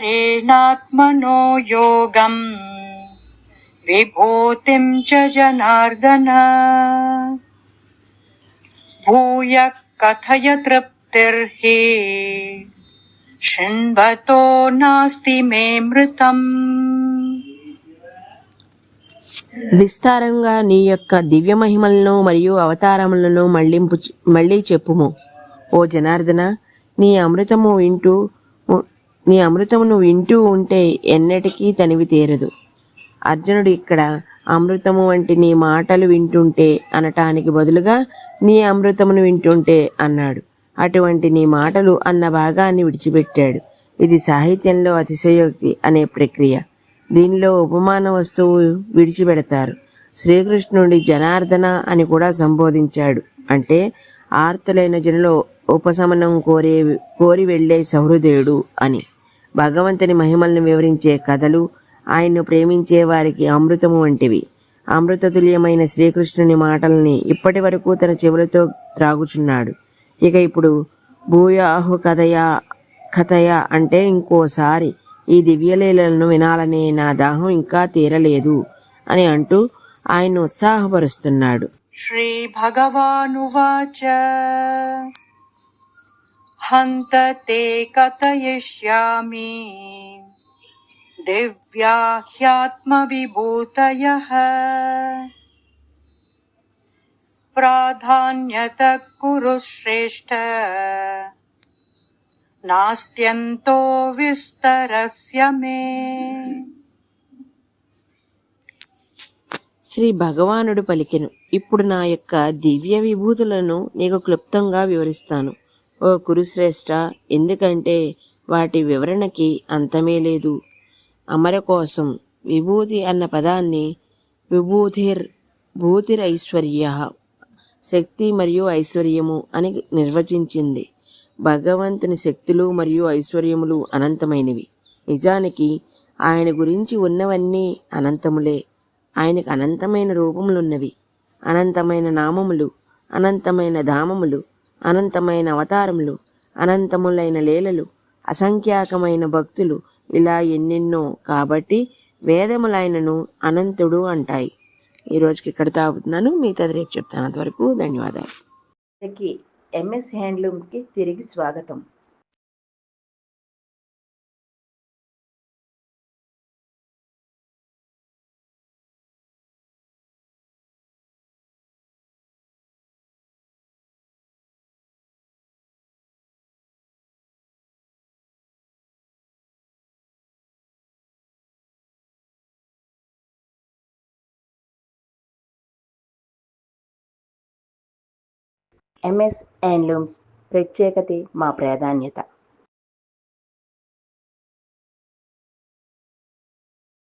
विस्तरेणात्मनो योगम् विभूतिं च जनार्दन भूयः कथय तृप्तिर्हि शृण्वतो नास्ति मे मृतम् విస్తారంగా నీ యొక్క దివ్య మహిమలను మరియు అవతారములను మళ్ళింపు మళ్ళీ చెప్పుము ఓ జనార్దన నీ అమృతము వింటూ ఉ- నీ అమృతమును వింటూ ఉంటే ఎన్నటికీ తనివి తీరదు. అర్జునుడు ఇక్కడ అమృతము వంటి నీ మాటలు వింటుంటే అనటానికి బదులుగా నీ అమృతమును వింటుంటే అన్నాడు. అటువంటి నీ మాటలు అన్న భాగాన్ని విడిచిపెట్టాడు. ఇది సాహిత్యంలో అతిశయోక్తి అనే ప్రక్రియ. దీనిలో ఉపమాన వస్తువు విడిచిపెడతారు. శ్రీకృష్ణుడి జనార్దన అని కూడా సంబోధించాడు. అంటే ఆర్తులైన జనులో ఉపశమనం కోరే కోరి వెళ్ళే సహృదయుడు అని. భగవంతుని మహిమలను వివరించే కథలు ఆయన్ను ప్రేమించే వారికి అమృతము వంటివి. అమృతతుల్యమైన శ్రీకృష్ణుని మాటల్ని ఇప్పటి వరకు తన చెవులతో త్రాగుచున్నాడు. ఇక ఇప్పుడు భూయాహు కథయా కథయ అంటే ఇంకోసారి ఈ దివ్యలీలను వినాలనే నా దాహం ఇంకా తీరలేదు అని అంటూ ఆయన ఉత్సాహపరుస్తున్నాడు. శ్రీ భగవానువాచ. हन्त ते कथयिष्यामि दिव्या ह्यात्मविभूतयः प्राधान्यतः कुरु श्रेष्ठ नास्त्यन्तो विस्तरस्य मे శ్రీ భగవానుడు పలికెను ఇప్పుడు నా యొక్క దివ్య విభూతులను నీకు క్లుప్తంగా వివరిస్తాను ఓ కురుశ్రేష్ఠ ఎందుకంటే వాటి వివరణకి అంతమే లేదు. అమర కోసం విభూతి అన్న పదాన్ని విభూతిర్ భూతిరైశ్వర్య శక్తి మరియు ఐశ్వర్యము అని నిర్వచించింది. భగవంతుని శక్తులు మరియు ఐశ్వర్యములు అనంతమైనవి. నిజానికి ఆయన గురించి ఉన్నవన్నీ అనంతములే. ఆయనకు అనంతమైన రూపములున్నవి. అనంతమైన నామములు అనంతమైన ధామములు అనంతమైన అవతారములు అనంతములైన లీలలు అసంఖ్యాకమైన భక్తులు ఇలా ఎన్నెన్నో కాబట్టి వేదములైనను అనంతుడు అంటాయి. ఈ రోజుకి ఇక్కడ తాగుతున్నాను. మిగతాది రేపు చెప్తాను. అంతవరకు ధన్యవాదాలు. ఎంఎస్ హ్యాండ్లూమ్స్కి తిరిగి స్వాగతం. ఎంఎస్ హ్యాండ్లూమ్స్ ప్రత్యేకతే మా ప్రాధాన్యత.